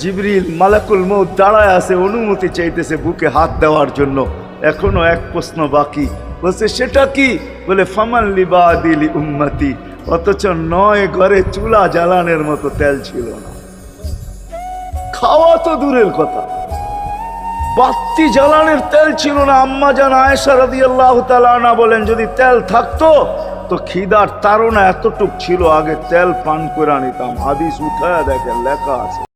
জিবরিল, মালাকুল মৌত দাঁড়ায় আছে, অনুমতি চাইতেছে বুকে হাত দেওয়ার জন্য। এখনও এক প্রশ্ন বাকি। বলছে, সেটা কি? বলে, ফামান লিবা দিলি উম্মতি। অথচ নয় ঘরে চুলা জ্বালানের মতো তেল ছিল না। খাওয়া তো দূরের কথা। বাত্তি জ্বালানের তেল ছিল না। আম্মা জান আয়েশা রাদিয়াল্লাহু তাআলা না বলেন, যদি তেল থাকতো, তো খিদার তারা এতটুক ছিল, আগে তেল পান করে নিতাম হাদিস উঠায় দেখেন, লেখা আছে।